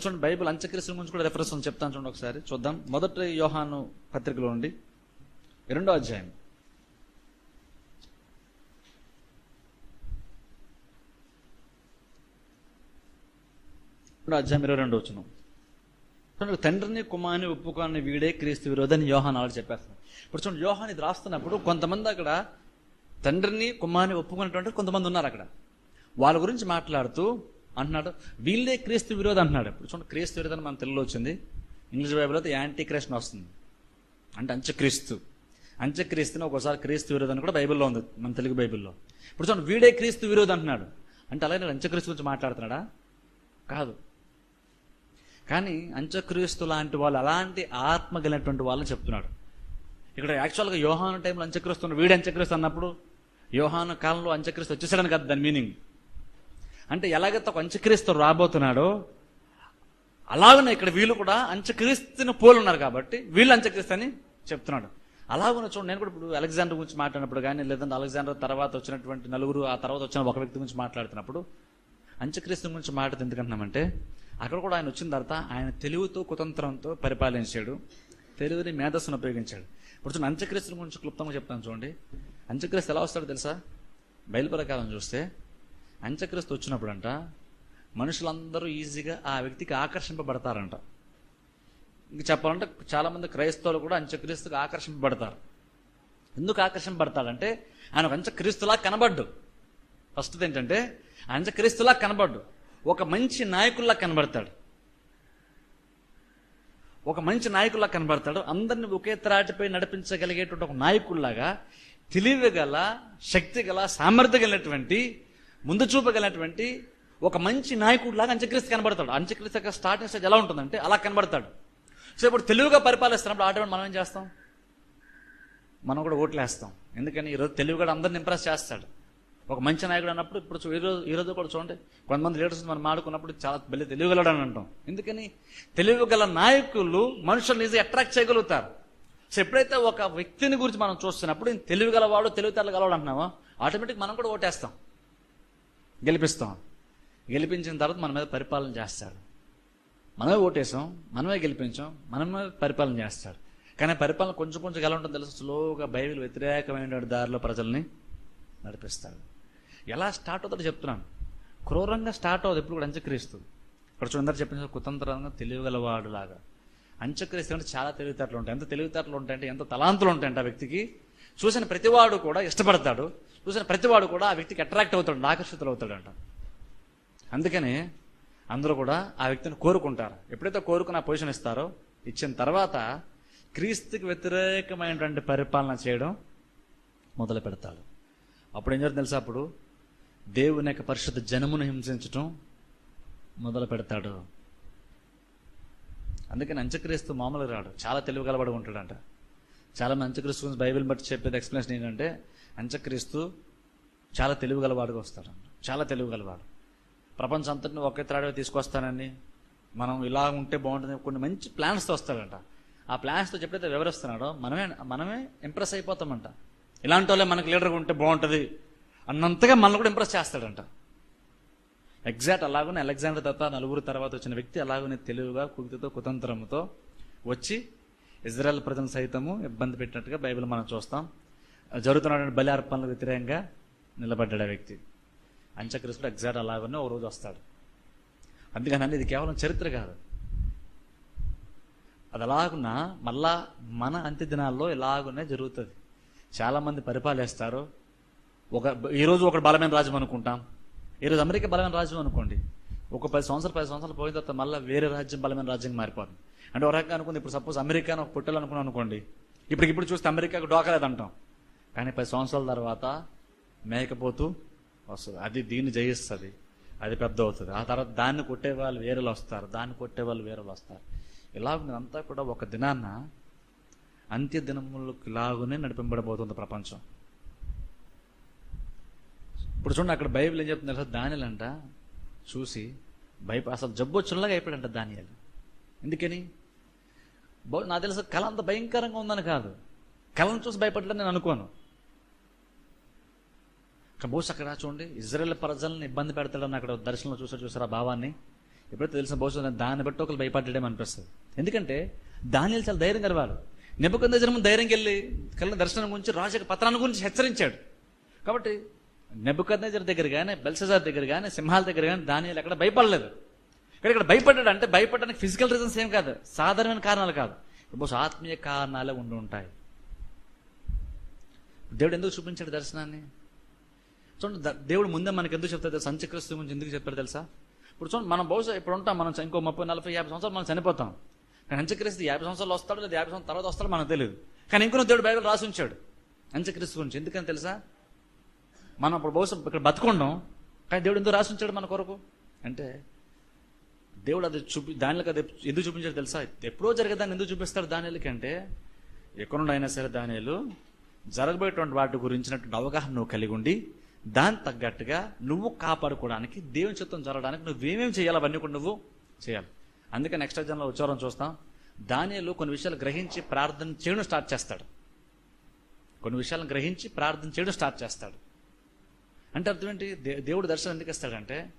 చూడండి బైబిల్ అంత్యక్రిస్తుల గురించి కూడా రెఫరెన్స్ ఉంది. చెప్తాను చూడండి ఒకసారి. చూద్దాం. మొదటి యోహాను పత్రికలో ఉండి రెండో అధ్యాయం. రెండో అధ్యాయం ఇరవై రెండు వచ్చిన చూడండి తండ్రిని కుమారుని ఒప్పుకొని వీడే క్రీస్తు విరోధని యోహాన్ ఆల్రెడీ చెప్పేస్తున్నాడు ఇప్పుడు చూడండి యోహాన్ ఇది రాస్తున్నప్పుడు కొంతమంది అక్కడ తండ్రిని కుమారుని ఒప్పుకున్నటువంటి కొంతమంది ఉన్నారు అక్కడ. వాళ్ళ గురించి మాట్లాడుతూ అంటున్నాడు. వీళ్ళే క్రీస్తు విరోధి అంటున్నాడు ఇప్పుడు. చూడండి క్రీస్తు విరోధం అని మన తెలుగులో వచ్చింది. ఇంగ్లీష్ బైబిల్లో అయితే యాంటీ క్రిస్టియన్ వస్తుంది. అంటే అంత్యక్రీస్తు. అంత్యక్రీస్తుని ఒకసారి క్రీస్తు విరోధి అని కూడా బైబిల్లో ఉంది మన తెలుగు బైబిల్లో. ఇప్పుడు చూడండి వీడే క్రీస్తు విరోధి అంటున్నాడు. అంటే అలాగే అంత్యక్రీస్తు గురించి మాట్లాడుతున్నాడా? కాదు. కానీ అంత్యక్రీస్తు లాంటి వాళ్ళు అలాంటి ఆత్మ కలిగినటువంటి వాళ్ళని చెప్తున్నాడు. ఇక్కడ యాక్చువల్గా యోహాను టైంలో అంత్యక్రీస్తు వీడు అంత్యక్రీస్తు అన్నప్పుడు యోహాను కాలంలో అంత్యక్రీస్తు వచ్చేసాడని కదా దాని మీనింగ్. అంటే ఎలాగైతే ఒక అంత్యక్రీస్తు రాబోతున్నాడో అలాగనే ఇక్కడ వీళ్ళు కూడా అంత్యక్రీస్తుని పోలున్నారు కాబట్టి వీళ్ళు అంత్యక్రీస్తు అని చెప్తున్నాడు. అలాగనే చూడండి నేను కూడా ఇప్పుడు అలెగ్జాండర్ గురించి మాట్లాడినప్పుడు కానీ లేదంటే అలెగ్జాండర్ తర్వాత వచ్చినటువంటి నలుగురు ఆ తర్వాత వచ్చిన ఒక వ్యక్తి గురించి మాట్లాడుతున్నప్పుడు అంత్యక్రీస్తు గురించి మాట్లాడుతూ ఎందుకంటున్నామంటే అక్కడ కూడా ఆయన వచ్చిన తర్వాత ఆయన తెలివితో కుతంత్రంతో పరిపాలించాడు. తెలివిని మేధస్సును ఉపయోగించాడు. ఇప్పుడు చూడండి అంత్యక్రీస్తు గురించి క్లుప్తంగా చెప్తాను చూడండి. అంత్యక్రీస్తు ఎలా వస్తాడో తెలుసా? బయలు ప్రకారం చూస్తే అంత్యక్రీస్తు వచ్చినప్పుడంట మనుషులందరూ ఈజీగా ఆ వ్యక్తికి ఆకర్షింపబడతారంట. ఇంక చెప్పాలంటే చాలా మంది క్రైస్తవులు కూడా అంత్యక్రీస్తుకి ఆకర్షింపబడతారు. ఎందుకు ఆకర్షింపబడతాడంటే ఆయన ఒక అంత్యక్రీస్తులా కనబడ్డు. ఫస్ట్ ఏంటంటే అంత్యక్రీస్తులా కనబడ్డు. ఒక మంచి నాయకుల్లా కనబడతాడు. ఒక మంచి నాయకుల్లా కనబడతాడు. అందరిని ఒకే త్రాటిపై నడిపించగలిగేటువంటి ఒక నాయకుల్లాగా తెలివి గల శక్తి గల సామర్థ్యం కలిగినటువంటి ముందు చూపగలిగినటువంటి ఒక మంచి నాయకుడిలాగా అంత్యక్రీస్తు కనబడతాడు. అంత్యక్రీస్తు యొక్క స్టార్టింగ్ స్టేజ్ ఎలా ఉంటుందంటే అలా కనబడతాడు. సో ఇప్పుడు తెలివిగా పరిపాలిస్తున్నప్పుడు ఆటోమేటిక్ మనం ఏం చేస్తాం? మనం కూడా ఓట్లేస్తాం ఎందుకని? ఈరోజు తెలివి కూడా అందరిని ఇంప్రెస్ చేస్తాడు. ఒక మంచి నాయకుడు అన్నప్పుడు ఇప్పుడు చూ- ఈరోజు ఈరోజు కూడా చూడండి కొంతమంది లీడర్స్ మనం మాడుకున్నప్పుడు చాలా బలి తెలివిగలడు అని అంటాం. ఎందుకని? తెలివి గల నాయకులు మనుషులను ఈజీ అట్రాక్ట్ చేయగలుగుతారు. సో ఎప్పుడైతే ఒక వ్యక్తిని గురించి మనం చూస్తున్నప్పుడు తెలుగు తెలివి గలవాడు తెలివితేటలు గలవాడు అంటున్నామో ఆటోమేటిక్ మనం కూడా ఓటేస్తాం. గెలిపిస్తాం. గెలిపించిన తర్వాత మన మీద పరిపాలన చేస్తాడు మనమే ఓటేసాం మనమే గెలిపించాం మనమే పరిపాలన చేస్తాడు కానీ పరిపాలన కొంచెం కొంచెం ఎలా ఉంటుందో తెలుసు? స్లోగా బైబిల్ వ్యతిరేకమైన దారిలో ప్రజల్ని నడిపిస్తాడు ఎలా స్టార్ట్ అవుతుందో చెప్తున్నాను. క్రూరంగా స్టార్ట్ అవుతుంది ఎప్పుడు కూడా అంత్యక్రీస్తు. ఇక్కడ చూడందరూ చెప్పిన కుతంత్రంగా తెలియగలవాడు లాగా అంత్యక్రీస్తు అంటే చాలా తెలివితేటలు ఉంటాయి. ఎంత తెలివితేటలు ఉంటాయంటే ఎంత తలాంతులు ఉంటాయంటే ఆ వ్యక్తికి చూసిన ప్రతివాడు కూడా ఇష్టపడతాడు. చూసిన ప్రతివాడు కూడా ఆ వ్యక్తికి అట్రాక్ట్ అవుతాడు ఆకర్షితులు అవుతాడంట. అందుకని అందరూ కూడా ఆ వ్యక్తిని కోరుకుంటారు. ఎప్పుడైతే కోరుకున్న ఆ పొజిషన్ ఇస్తారో ఇచ్చిన తర్వాత క్రీస్తుకి వ్యతిరేకమైనటువంటి పరిపాలన చేయడం మొదలు పెడతాడు. అప్పుడు ఏం జరుగుతుంది తెలుసా? అప్పుడు దేవుని యొక్క పరిశుద్ధ జనమును హింసించటం మొదలు పెడతాడు. అందుకని అంత్యక్రీస్తు మామూలుగా రాడు. చాలా తెలివి కలబడి ఉంటాడంట. చాలా మంది అంత్యక్రీస్తు గురించి బైబిల్ బట్టి చెప్పేది ఎక్స్ప్లెనేషన్ ఏంటంటే అంత్యక్రీస్తు చాలా తెలివి గలవాడుగా వస్తాడు. చాలా తెలివి గలవాడు. ప్రపంచం అంతటిని ఒకే త్రాడిగా తీసుకొస్తానని మనం ఇలా ఉంటే బాగుంటుంది కొన్ని మంచి ప్లాన్స్తో వస్తాడంట. ఆ ప్లాన్స్తో ఎప్పుడైతే వివరిస్తున్నాడో మనమే మనమే ఇంప్రెస్ అయిపోతామంట. ఇలాంటి వాళ్ళే మనకి లీడర్గా ఉంటే బాగుంటుంది అన్నంతగా మనల్ని కూడా ఇంప్రెస్ చేస్తాడంట. ఎగ్జాక్ట్ అలాగనే అలెగ్జాండర్ తర్వాత నలుగురు తర్వాత వచ్చిన వ్యక్తి అలాగనే తెలివిగా కుక్తితో కుతంత్రంతో వచ్చి ఇజ్రాయెల్ ప్రజలు సైతము ఇబ్బంది పెట్టినట్టుగా బైబిల్ మనం చూస్తాం. జరుగుతున్నటువంటి బలి అర్పణలకు వ్యతిరేకంగా నిలబడ్డాడు ఆ వ్యక్తి. అంత్యక్రిస్తుడు ఎగ్జాక్ట్ అలాగనే ఓ రోజు వస్తాడు. అందుకని ఇది కేవలం చరిత్ర కాదు. అది అలాగున్నా మళ్ళా మన అంత్య దినాల్లో ఇలాగునే జరుగుతుంది. చాలామంది పరిపాలిస్తారు. ఒక ఈరోజు ఒక బలమైన రాజ్యం అనుకుంటాం. ఈరోజు అమెరికా బలమైన రాజ్యం అనుకోండి. ఒక పది సంవత్సరాలు పది సంవత్సరాలు పోయిన తర్వాత మళ్ళీ వేరే రాజ్యం బలమైన రాజ్యం మారిపోతుంది. అంటే ఒక రకంగా అనుకుంది. ఇప్పుడు సపోజ్ అమెరికా ఒక పుట్టాలి అనుకోండి. ఇప్పటికి ఇప్పుడు చూస్తే అమెరికాకు డోకలేదంటాం కానీ పది సంవత్సరాల తర్వాత మేకపోతూ వస్తుంది. అది దీన్ని జయిస్తుంది. అది పెద్ద అవుతుంది. ఆ తర్వాత దాన్ని కొట్టే వాళ్ళు వేరేలు వస్తారు. దాన్ని కొట్టే వాళ్ళు వేరేలు వస్తారు. ఇలా అంతా కూడా ఒక దినాన్న అంత్య దినములకు లాగునే నడిపింపబడబోతుంది ప్రపంచం. ఇప్పుడు చూడండి అక్కడ బైబిల్ ఏం చెప్తుంది తెలుసా? దానియల్ అంట చూసి భయప అసలు జబ్బు వచ్చినలాగా అయిపోయాడంట దానియాలు. ఎందుకని? నాకు తెలుసు కళ అంత భయంకరంగా ఉందని కాదు. కళను చూసి భయపడ్డా నేను అనుకోను. బహుశా అక్కడ చూడండి ఇజ్రాయెల్ ప్రజల్ని ఇబ్బంది పెడతాడని అక్కడ దర్శనంలో చూసారు చూసారు ఆ భావాన్ని? ఎప్పుడైతే తెలిసిన బహుశా దాన్ని బట్టి ఒకరు భయపడ్డాడేమో అనిపిస్తుంది. ఎందుకంటే దానిలు చాలా ధైర్యం గలవారు నెబ్బకొంద జనం ధైర్యంకి వెళ్ళి కళ్ళ దర్శనం గురించి రాజక పత్రాన్ని గురించి హెచ్చరించాడు. కాబట్టి నెబ్బకందజర్ దగ్గర కానీ బెల్సజార్ దగ్గర కానీ సింహాల దగ్గర కానీ దానియాలు ఎక్కడ భయపడలేదు. ఇక్కడ ఇక్కడ భయపడ్డాడు అంటే భయపడడానికి ఫిజికల్ రీజన్స్ ఏం కాదు. సాధారణమైన కారణాలు కాదు. బహుశా ఆత్మీయ కారణాలే ఉండి ఉంటాయి. దేవుడు ఎందుకు చూపించాడు దర్శనాన్ని? చూడండి దేవుడు ముందే మనకి ఎందుకు చెప్తాడు తెలుసా? అంత్యక్రిస్తు గురించి ఎందుకు చెప్పారు తెలుసా? ఇప్పుడు చూడండి మనం బహుశా ఇప్పుడు ఉంటాం మనం ఇంకో ముప్పై నలభై యాభై సంవత్సరాలు మనం చనిపోతాం. కానీ అంత్యక్రిస్తు యాభై సంవత్సరాలు వస్తాడు లేదా యాభై సంవత్సరాల తర్వాత వస్తాడో మనకు తెలియదు. కానీ ఇంకొన దేవుడు బైబిల్ రాసి ఉంచాడు. అంత్యక్రిస్తు గురించి ఎందుకని తెలుసా? మనం ఇప్పుడు బహుశా ఇక్కడ బతుకుండం కానీ దేవుడు ఎందుకు రాసి ఉంచాడు మన కొరకు? అంటే దేవుడు అది చూపి దానిలోకి అది ఎందుకు చూపించాడు తెలుసా? ఎప్పుడో జరిగేదాన్ని ఎందుకు చూపిస్తాడు దానిలకి అంటే ఎక్కడుండి అయినా సరే దానిలు జరగబోయేటువంటి వాటి గురించినటువంటి అవగాహన నువ్వు కలిగి ఉండి దాని తగ్గట్టుగా నువ్వు కాపాడుకోవడానికి దేవుని చిత్తం జరగడానికి నువ్వేమేమి చేయాలి అవన్నీ కూడా నువ్వు చేయాలి. అందుకే నెక్స్ట్ అధ్యాయంలో ఉచ్చారం చూస్తాం. దానిలో కొన్ని విషయాలు గ్రహించి ప్రార్థన చేయడం స్టార్ట్ చేస్తాడు. కొన్ని విషయాలను గ్రహించి ప్రార్థన చేయడం స్టార్ట్ చేస్తాడు. అంటే అర్థం ఏంటి? దే- దేవుడు దర్శనం ఎందుకు ఇస్తాడంటే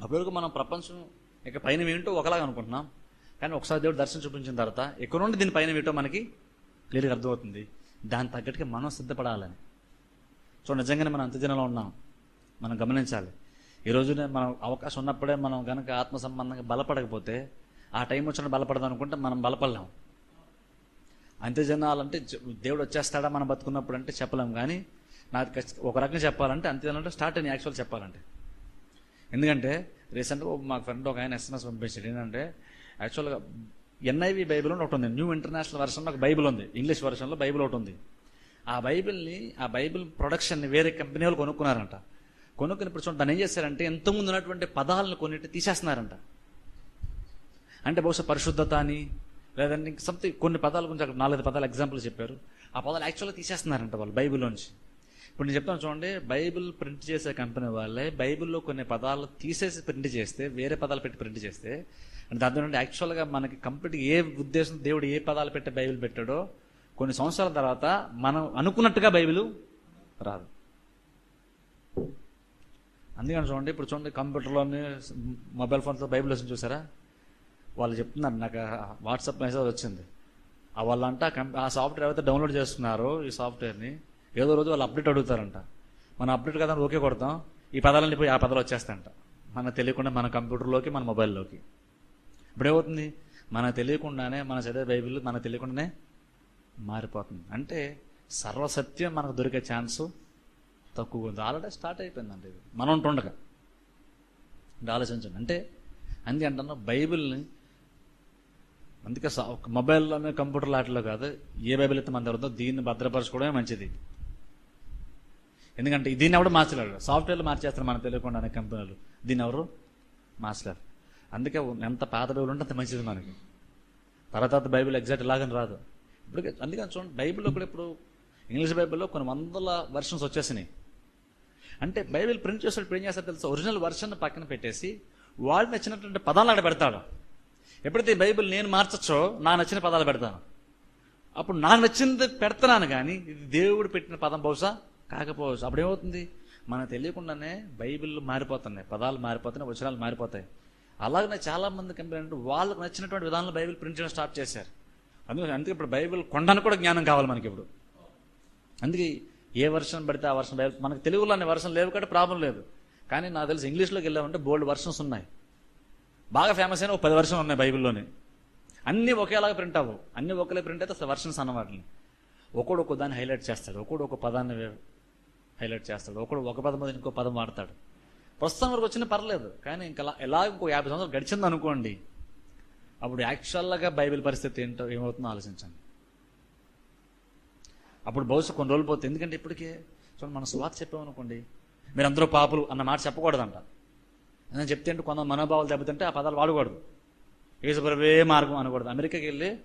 అప్పటివరకు మనం ప్రపంచం ఇక పైన ఏంటో ఒకలాగా అనుకుంటున్నాం. కానీ ఒకసారి దేవుడు దర్శనం చూపించిన తర్వాత ఎక్కడ నుండి దీని పైన ఏంటో మనకి క్లియర్గా అర్థమవుతుంది. దాని తగ్గట్టుగా మనం సిద్ధపడాలని. సో నిజంగానే మనం అంత్యజనంలో ఉన్నాం. మనం గమనించాలి. ఈ రోజునే మనం అవకాశం ఉన్నప్పుడే మనం కనుక ఆత్మ సంబంధంగా బలపడకపోతే ఆ టైం వచ్చిన బలపడదాం అనుకుంటే మనం బలపడలేం. అంత్యజనాలంటే దేవుడు వచ్చేస్తాడా మనం బతుకున్నప్పుడు అంటే చెప్పలేం. కానీ నాకు ఒక రకంగా చెప్పాలంటే అంత్యజనం స్టార్ట్ అని యాక్చువల్ చెప్పాలంటే. ఎందుకంటే రీసెంట్గా మా ఫ్రెండ్ ఒక ఆయన ఎస్ఎంఎస్ పంపించాడు. ఏంటంటే యాక్చువల్గా ఎన్ఐవి బైబిల్ అని ఒకటి ఉంది. న్యూ ఇంటర్నేషనల్ వర్షన్ ఒక బైబిల్ ఉంది. ఇంగ్లీష్ వర్షన్లో బైబిల్ ఒకటి ఉంది. ఆ బైబిల్ని ఆ బైబిల్ ప్రొడక్షన్ని వేరే కంపెనీ వాళ్ళు కొనుక్కున్నారంట. కొనుక్కుని ఇప్పుడు చూడండి దాన్ని ఏం చేశారంటే ఎంతోమంది ఉన్నటువంటి పదాలను కొన్నిటి తీసేస్తున్నారంట. అంటే బహుశా పరిశుద్ధత అని లేదంటే సంథింగ్ కొన్ని పదాల గురించి అక్కడ నాలుగైదు పదాలు ఎగ్జాంపుల్ చెప్పారు. ఆ పదాలు యాక్చువల్గా తీసేస్తున్నారంట వాళ్ళు బైబిల్లోంచి ఇప్పుడు నేను చెప్తాను చూడండి బైబిల్ ప్రింట్ చేసే కంపెనీ వాళ్ళే బైబిల్లో కొన్ని పదాలు తీసేసి ప్రింట్ చేస్తే వేరే పదాలు పెట్టి ప్రింట్ చేస్తే అంటే దాని నుండి యాక్చువల్గా మనకి కంప్లీట్ ఏ ఉద్దేశం దేవుడు ఏ పదాలు పెట్టి బైబిల్ పెట్టాడో కొన్ని సంవత్సరాల తర్వాత మనం అనుకున్నట్టుగా బైబిల్ రాదు. అందుకని చూడండి ఇప్పుడు చూడండి కంప్యూటర్లోని మొబైల్ ఫోన్తో బైబిల్ వచ్చింది చూసారా? వాళ్ళు చెప్తున్నారు నాకు వాట్సాప్ మెసేజ్ వచ్చింది. ఆ వాళ్ళంట ఆ కంప్- ఆ సాఫ్ట్వేర్ అయితే డౌన్లోడ్ చేస్తున్నారో ఈ సాఫ్ట్వేర్ని ఏదో రోజు వాళ్ళు అప్డేట్ అడుగుతారంట. మనం అప్డేట్ కదా అని ఓకే కొడతాం ఈ పదాలన్నీ పోయి ఆ పదాలు వచ్చేస్తాయంట. మనకు తెలియకుండా మన కంప్యూటర్లోకి మన మొబైల్లోకి. ఇప్పుడు ఏమవుతుంది మనకు తెలియకుండానే మన చదివే బైబిల్ మన తెలియకుండానే మారిపోతుంది. అంటే సర్వసత్యం మనకు దొరికే ఛాన్స్ తక్కువ ఉంది. ఆల్రెడీ స్టార్ట్ అయిపోయిందండి ఇది. మనం ఉంటుండగా. ఆలోచించండి. అంటే అందుకే అంటున్నా బైబిల్ని అందుకే ఒక మొబైల్లోనే కంప్యూటర్ లాట్లో కాదు ఏ బైబిల్ అయితే మన దగ్గర ఉందో దీన్ని భద్రపరచుకోవడమే మంచిది. ఎందుకంటే దీన్ని ఎవడు మార్చలేడు. సాఫ్ట్వేర్లు మార్చేస్తారు మనకు తెలియకుండా అనే కంపెనీలు. దీన్ని ఎవరు? మార్చలేరు. అందుకే ఎంత పాత బైబుల్ ఉంటే అంత మంచిది మనకి. తర్వాత బైబిల్ ఎగ్జాక్ట్ ఇలాగని రాదు. ఇప్పుడు అందుకని చూడండి బైబిల్లో కూడా ఇప్పుడు ఇంగ్లీష్ బైబిల్లో కొన్ని వందల వర్షన్స్ వచ్చేసినాయి. అంటే బైబిల్ ప్రింట్ చేసేటప్పుడు ఏం చేస్తారో తెలుసా? ఒరిజినల్ వర్షన్ పక్కన పెట్టేసి వాళ్ళు నచ్చినటువంటి పదాలు ఆడ పెడతాడు. ఎప్పుడైతే బైబిల్ నేను మార్చచ్చో నా నచ్చిన పదాలు పెడతాను. అప్పుడు నాకు నచ్చింది పెడతాను కానీ ఇది దేవుడు పెట్టిన పదం బహుశా కాకపోవచ్చు. అప్పుడేమవుతుంది? మనకు తెలియకుండానే బైబిల్ మారిపోతున్నాయి. పదాలు మారిపోతున్నాయి వచనాలు మారిపోతాయి. అలాగనే చాలామంది కంపెనీ వాళ్ళకు నచ్చినటువంటి విధానంలో బైబిల్ ప్రింట్ చేయడం స్టార్ట్ చేశారు. అందుకే అందుకే ఇప్పుడు బైబిల్ కొండను కూడా జ్ఞానం కావాలి మనకి ఇప్పుడు. అందుకే ఏ వర్షన్ పడితే ఆ వర్షన్ బైబిల్ మనకు తెలుగులో అనే వర్షన్ లేవు కాబట్టి ప్రాబ్లం లేదు. కానీ నాకు తెలిసి ఇంగ్లీష్లోకి వెళ్ళామంటే బోల్డ్ వర్షన్స్ ఉన్నాయి. బాగా ఫేమస్ అయిన ఒక పది వర్షన్ ఉన్నాయి బైబిల్లోనే. అన్నీ ఒకేలాగా ప్రింట్ అవ్వవు. అన్నీ ఒకేలా ప్రింట్ అయితే అసలు వర్షన్స్ అన్న వాటిని ఒకడు ఒక దాన్ని హైలైట్ చేస్తాడు. ఒకడు ఒక పదాన్ని హైలైట్ చేస్తాడు. ఒకడు ఒక పదం మీద ఇంకో పదం వాడతాడు. ప్రస్తుతం వరకు వచ్చిన పర్లేదు కానీ ఇంకా అలా- ఎలా ఇంకో యాభై సంవత్సరాలు గడిచింది అనుకోండి అప్పుడు యాక్చువల్గా బైబిల్ పరిస్థితి ఏంటో ఏమవుతుందో ఆలోచించండి. అప్పుడు బహుశా కొన్ని రోజులు పోతుంది ఎందుకంటే ఇప్పటికే చూడండి మనం సువార్త చెప్పామనుకోండి మీరు అందరూ పాపులు అన్న మాట చెప్పకూడదంట. నేను చెప్తే అంటే కొంత మనోభావాలు దెబ్బతింటే ఆ పదాలు వాడకూడదు. యేసుప్రభే మార్గం అనకూడదు. అమెరికాకి వెళ్ళి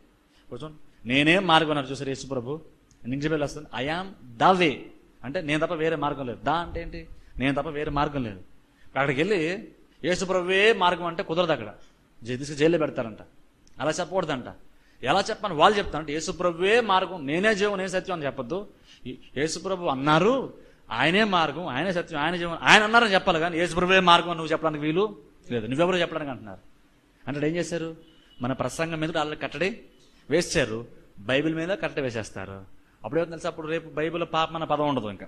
కూర్చోండి నేనే మార్గం అన్నారు చూసారు యేసుప్రభు? ఇంగ్లీష్ వస్తుంది వస్తుంది ఐఆమ్ ద వే అంటే నేను తప్ప వేరే మార్గం లేదు. దా అంటే ఏంటి? నేను తప్ప వేరే మార్గం లేదు. అక్కడికి వెళ్ళి యేసుప్రభువే మార్గం అంటే కుదరదు అక్కడ. జై- తీసుకు జైల్లో పెడతారంట. అలా చెప్పకూడదంట. ఎలా చెప్పని వాళ్ళు చెప్తారంటే యేసుప్రభువే మార్గం నేనే జీవం నేను సత్యం అని చెప్పొద్దు. యేసుప్రభు అన్నారు ఆయనే మార్గం ఆయనే సత్యం ఆయన జీవం ఆయన అన్నారని చెప్పాలి కానీ యేసుప్రభువే మార్గం అని నువ్వు చెప్పడానికి వీలు లేదు. నువ్వెవరో చెప్పడానికి అంటున్నారు. అంటే ఏం చేశారు? మన ప్రసంగం మీద వాళ్ళు కట్టడి వేసారు బైబిల్ మీద కట్టడి వేసేస్తారు. అప్పుడు ఏమో తెలుసా? అప్పుడు రేపు బైబిల్ పాపం అన్న పదం ఉండదు ఇంకా.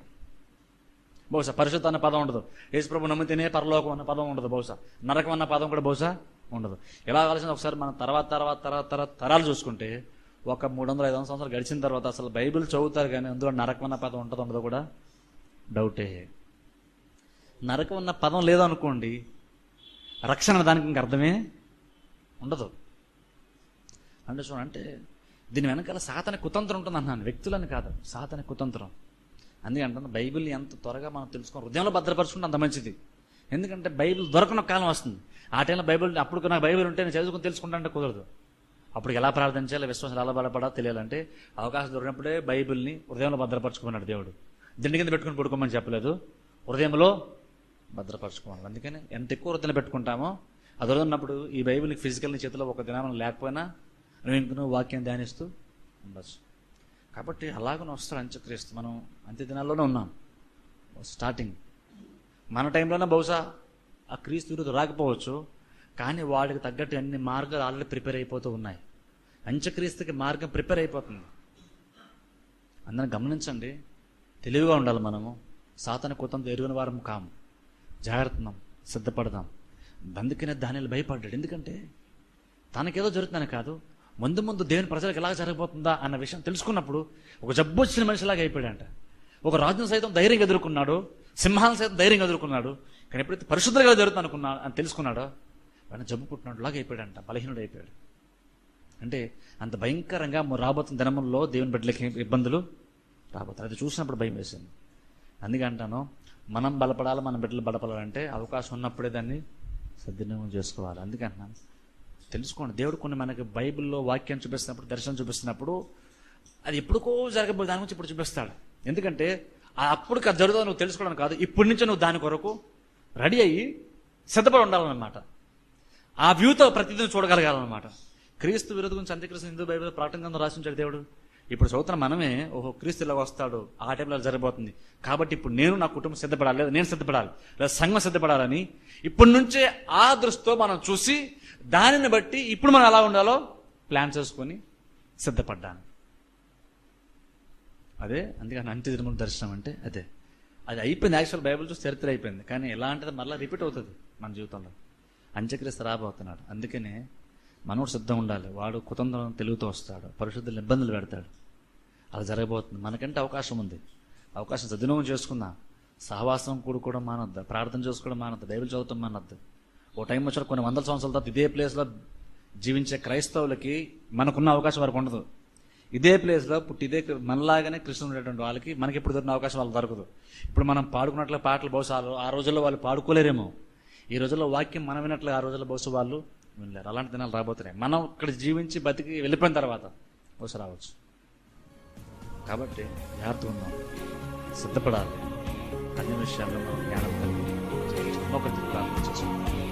బహుశా పరిశుద్ధ అన్న పదం ఉండదు. యేసుప్రభు నమ్మితేనే పరలోకం అన్న పదం ఉండదు బహుశా. నరకం అన్న పదం కూడా బహుశా ఉండదు. ఎలా కావాల్సింది ఒకసారి మనం తర్వాత తర్వాత తర్వాత తర్వాత తరాలు చూసుకుంటే ఒక మూడు వందల ఐదు వందల సంవత్సరాలు గడిచిన తర్వాత అసలు బైబిల్ చదువుతారు కానీ అందులో నరకం అన్న పదం ఉంటుందో ఉండదో కూడా డౌటే. నరకం అన్న పదం లేదనుకోండి రక్షణ దానికి ఇంక అర్థమే ఉండదు. అంటే చూడండి అంటే దీని వెనకాల సాతన కుతంత్రం ఉంటుంది అన్నాను వ్యక్తులని కాదు. సాతన కుతంత్రం. అందుకంటే బైబిల్ని ఎంత త్వరగా మనం తెలుసుకో హృదయంలో భద్రపరచుకుంటే అంత మంచిది. ఎందుకంటే బైబిల్ దొరకన ఒక కాలం వస్తుంది. ఆ టైంలో బైబిల్ అప్పుడు నాకు బైబిల్ ఉంటే నేను చదువుకుని తెలుసుకుంటా అంటే కుదరదు. అప్పుడు ఎలా ప్రార్థన చేయాలి విశ్వాసం ఎలా బలపడా తెలియాలంటే అవకాశం దొరికినప్పుడే బైబిల్ని హృదయంలో భద్రపరచుకున్నాడు దేవుడు. దిండి కింద పెట్టుకుని పడుకోమని చెప్పలేదు. హృదయంలో భద్రపరచుకోవాలి. అందుకని ఎంత ఎక్కువ హృదయం పెట్టుకుంటామో అది ఉన్నప్పుడు ఈ బైబిల్ని ఫిజికల్ని చేతిలో ఒక దినం లేకపోయినా నువ్వు నువ్వు వాక్యం ధ్యానిస్తూ ఉండొచ్చు. కాబట్టి అలాగనే వస్తాడు అంత్యక్రీస్తు. మనం అంత్య దినాల్లోనే ఉన్నాం. స్టార్టింగ్. మన టైంలోనే బహుశా ఆ క్రీస్తు విరుద్ధ రాకపోవచ్చు కానీ వాడికి తగ్గట్టు అన్ని మార్గాలు ఆల్రెడీ ప్రిపేర్ అయిపోతూ ఉన్నాయి. అంత్యక్రీస్తుకి మార్గం ప్రిపేర్ అయిపోతుంది. అందరం గమనించండి. తెలివిగా ఉండాలి మనము. సాతన కుతంతో ఎరుగిన వారం కాము జాగ్రత్తం సిద్ధపడదాం. అందుకనే దానిలో భయపడ్డాడు. ఎందుకంటే తనకేదో జరుగుతుందని కాదు. ముందు ముందు దేవుని ప్రజలకు ఎలా జరగబోతుందా అన్న విషయం తెలుసుకున్నప్పుడు ఒక జబ్బు వచ్చిన మనిషిలాగా అయిపోయాడంట. ఒక రాజును సైతం ధైర్యంగా ఎదుర్కొన్నాడు సింహాలను సైతం ధైర్యంగా ఎదుర్కొన్నాడు కానీ ఎప్పుడైతే పరిశుద్ధంగా జరుగుతుంది అనుకున్నా అని తెలుసుకున్నాడో వాడిని జబ్బు పుట్టినాడు లాగా అయిపోయాడంట బలహీనుడు అయిపోయాడు. అంటే అంత భయంకరంగా రాబోతున్న దినముల్లో దేవుని బిడ్డలకి ఇబ్బందులు రాబోతారు అది చూసినప్పుడు భయం వేసింది. అందుకే అంటాను మనం బలపడాలి మన బిడ్డలు బలపడాలంటే అవకాశం ఉన్నప్పుడే దాన్ని సద్వినియోగం చేసుకోవాలి. అందుకే అంటున్నాను తెలుసుకోండి. దేవుడు కొన్ని మనకి బైబిల్లో వాక్యం చూపిస్తున్నప్పుడు దర్శనం చూపిస్తున్నప్పుడు అది ఎప్పుడుకో జరగబోయే దాని గురించి ఇప్పుడు చూపిస్తాడు. ఎందుకంటే ఆ అప్పుడు అది జరుగుతుందో నువ్వు తెలుసుకోవడం కాదు. ఇప్పటి నుంచే నువ్వు దాని కొరకు రెడీ అయ్యి సిద్ధపడి ఉండాలన్నమాట. ఆ వ్యూతో ప్రతిదిన చూడగలగాలన్నమాట. క్రీస్తు విరోధ గురించి అంత్యక్రీస్తు హిందూ బైబిల్ ప్రకటన గ్రంథం రాసించాడు దేవుడు. ఇప్పుడు చదువుతున్న మనమే ఓహో క్రీస్తు ఇలా వస్తాడు ఆ టైంలో జరగబోతుంది. కాబట్టి ఇప్పుడు నేను నా కుటుంబం సిద్ధపడాలి లేదా నేను సిద్ధపడాలి లేదా సంఘం సిద్ధపడాలని ఇప్పటి నుంచే ఆ దృష్టితో మనం చూసి దానిని బట్టి ఇప్పుడు మనం ఎలా ఉండాలో ప్లాన్ చేసుకొని సిద్ధపడ్డాను. అదే అందుకని అంత్య తిరుమల దర్శనం అంటే అదే. అది అయిపోయింది. యాక్చువల్ బైబిల్ చూసి చరిత్ర అయిపోయింది. కానీ ఎలాంటిది మళ్ళీ రిపీట్ అవుతుంది మన జీవితంలో. అంత్యక్రీస్తు రాబోతున్నాడు. అందుకనే మనోడు సిద్ధం ఉండాలి. వాడు కుతంత్రం తెలుగుతూ వస్తాడు. పరిశుద్ధులు ఇబ్బందులు పెడతాడు. అలా జరగబోతుంది. మనకంటే అవకాశం ఉంది. అవకాశం సద్వినియోగం చేసుకుందాం. సహవాసం కూడుకోవడం మానొద్దు. ప్రార్థన చేసుకోవడం మానొద్దు. బైబిల్ చదవటం మానొద్దు. ఓ టైం వచ్చారు కొన్ని వందల సంవత్సరాల తర్వాత ఇదే ప్లేస్లో జీవించే క్రైస్తవులకి మనకున్న అవకాశం వరకు ఉండదు. ఇదే ప్లేస్లో పుట్టి ఇదే మనలాగానే కృష్ణుడు ఉండేటువంటి వాళ్ళకి మనకి ఇప్పుడు దొరికిన అవకాశం వాళ్ళు దొరకదు. ఇప్పుడు మనం పాడుకున్నట్లు పాటలు బహుశా ఆ- రోజుల్లో వాళ్ళు పాడుకోలేరేమో. ఈ రోజుల్లో వాక్యం మనం వినట్లు ఆ రోజుల్లో బహుశా వాళ్ళు వినలేరు. అలాంటి దినాలు రాబోతున్నాయి. మనం ఇక్కడ జీవించి బతికి వెళ్ళిపోయిన తర్వాత బహుశా రావచ్చు. కాబట్టి జాగ్రత్తగా ఉన్నాం సిద్ధపడాలి. అన్ని విషయాల్లో మనం జ్ఞానం కలిగి ఒకటి ప్రార్థన చేసుకుంటాం